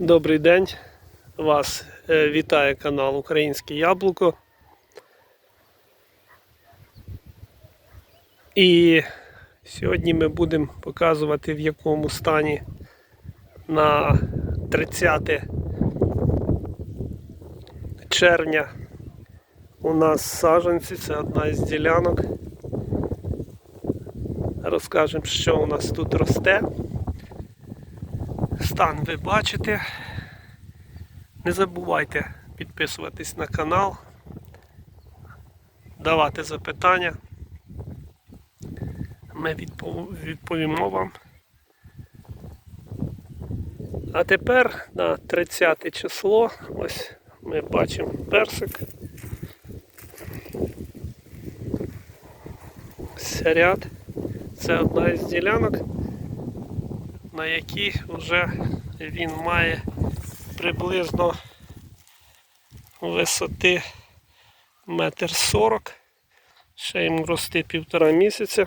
Добрий день. Вас е, вітає канал Українське Яблуко. І сьогодні ми будемо показувати в якому стані на 30 червня у нас саджанці, це одна із ділянок. Розкажемо, що у нас тут росте. Стан ви бачите. Не забувайте підписуватись на канал, давати запитання. Ми відповімо вам. А тепер на 30 число, ось ми бачимо персик. Ось ряд. Це одна із ділянок, на якій вже він має приблизно висоти метр сорок. Ще йому рости півтора місяця.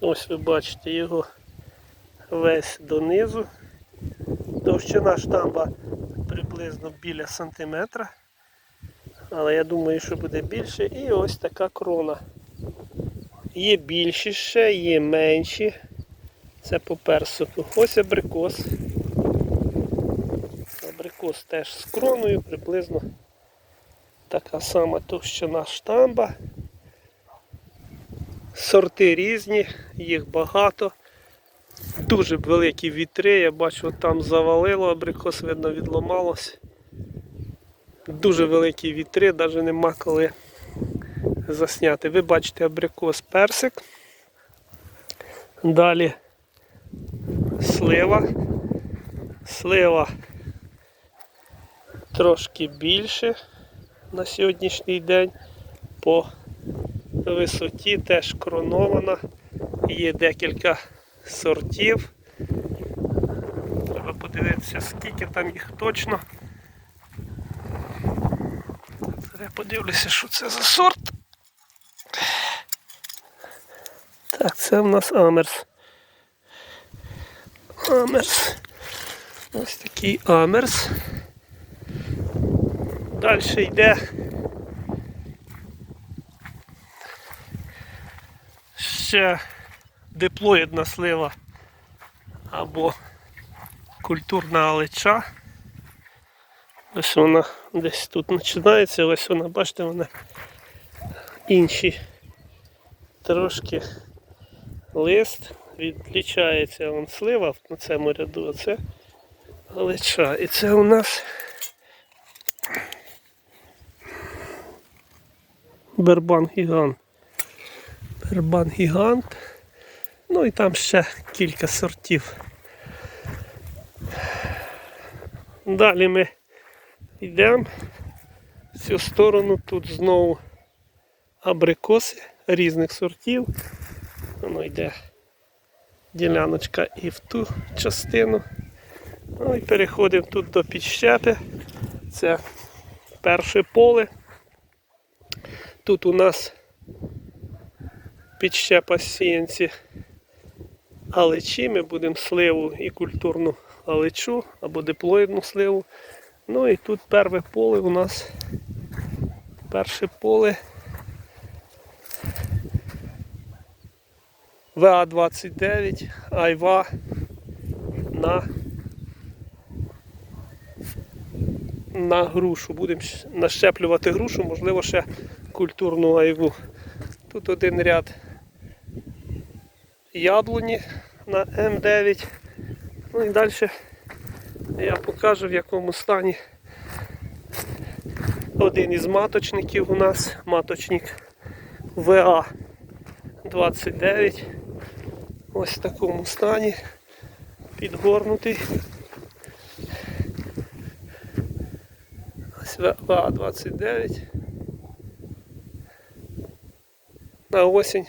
Ось ви бачите його весь донизу. Товщина штамба приблизно біля сантиметра. Але я думаю, що буде більше. І ось така крона. Є більші ще, є менші. Це по персику. Ось абрикос. Абрикос теж з кроною, приблизно така сама товщина штамба. Сорти різні, їх багато. Дуже великі вітри, я бачу, там завалило, абрикос, видно, відломалось. Дуже великі вітри, навіть нема коли засняти. Ви бачите абрикос персик. Далі слива. Слива трошки більше на сьогоднішній день. По висоті теж кронована. Є декілька сортів. Треба подивитися, скільки там їх точно. Подивлюся, що це за сорт. Так, це в нас Амерс. Амерс. Ось такий Амерс. Далі йде. Ще диплоїдна слива або культурна алеча. Ось вона десь тут починається, ось вона, бачите, вона інші трошки лист відлічається вон слива на цьому ряду, а це галича. І це у нас бербан гігант. Бербан гігант. Ну і там ще кілька сортів. Далі ми йдемо в цю сторону, тут знову абрикоси різних сортів. Воно йде діляночка і в ту частину. Ну і переходимо тут до підщепи. Це перше поле. Тут у нас підщепа сіянці алечі. Ми будемо сливу і культурну алечу або диплоїдну сливу. Ну і тут перше поле у нас перше поле ВА-29 Айва на на грушу. Будемо нащеплювати грушу, можливо, ще культурну айву. Тут один ряд яблуні на М9. Ну і далі я покажу в якому стані один із маточників у нас, маточник ВА-29. Ось в такому стані. Підгорнутий. Ось ВА-29. На осінь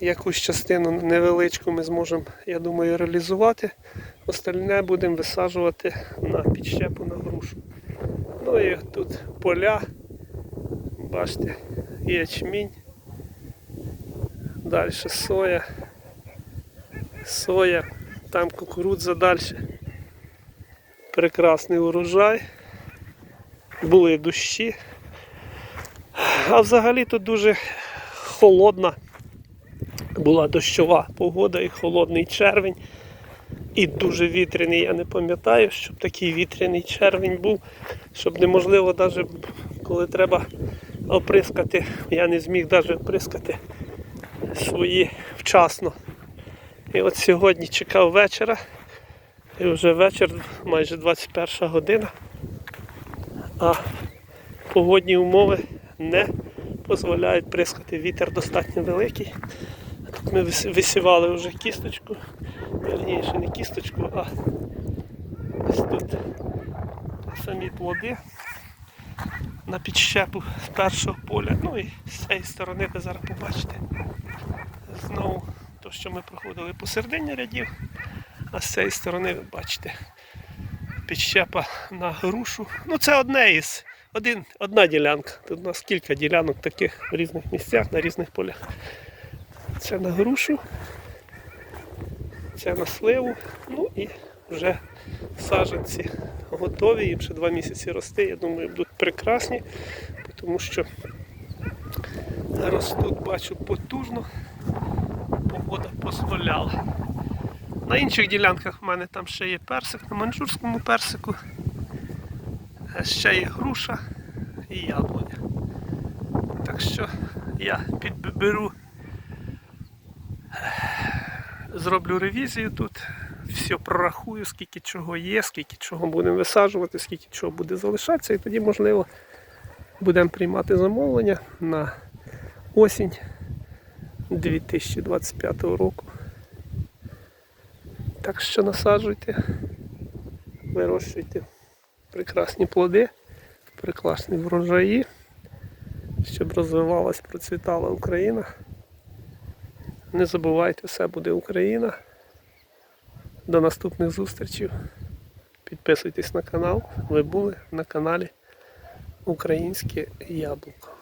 якусь частину невеличку ми зможемо, я думаю, реалізувати. Остальне будемо висаджувати на підщепу на грушу. Ну і тут поля. Бачите, ячмінь. Далі соя. соя, там кукурудза далі. Прекрасний урожай. Були дощі. А взагалі тут дуже холодна була дощова погода і холодний червень. І дуже вітряний. Я не пам'ятаю, щоб такий вітряний червень був, щоб неможливо навіть коли треба оприскати, я не зміг навіть оприскати свої вчасно. І от сьогодні чекав вечора, і вже вечір, майже 21 година, а погодні умови не дозволяють прискати. Вітер достатньо великий. Тут ми висівали вже кісточку, верніше не кісточку, а ось тут самі плоди на підщепу з першого поля. Ну і з цієї сторони ви зараз побачите знову то, що ми проходили посередині рядів, а з цієї сторони ви бачите підщепа на грушу. Ну це одне із один, одна ділянка. Тут у нас кілька ділянок таких в різних місцях, на різних полях. Це на грушу, це на сливу, ну і вже саджанці готові, їм ще два місяці рости. Я думаю, будуть прекрасні, тому що ростуть, бачу, потужно. Погода дозволяла. На інших ділянках в мене там ще є персик, на манчжурському персику. е, Ще є груша і яблуня. Так що я підберу, зроблю ревізію тут, все прорахую, скільки чого є, скільки чого будемо висаджувати, скільки чого буде залишатися, і тоді, можливо, будемо приймати замовлення на осінь 2025 року. Так що насаджуйте, вирощуйте прекрасні плоди, прекрасні врожаї, щоб розвивалась, процвітала Україна. Не забувайте, все буде Україна. До наступних зустрічей. Підписуйтесь на канал. Ви були на каналі Українське Яблуко.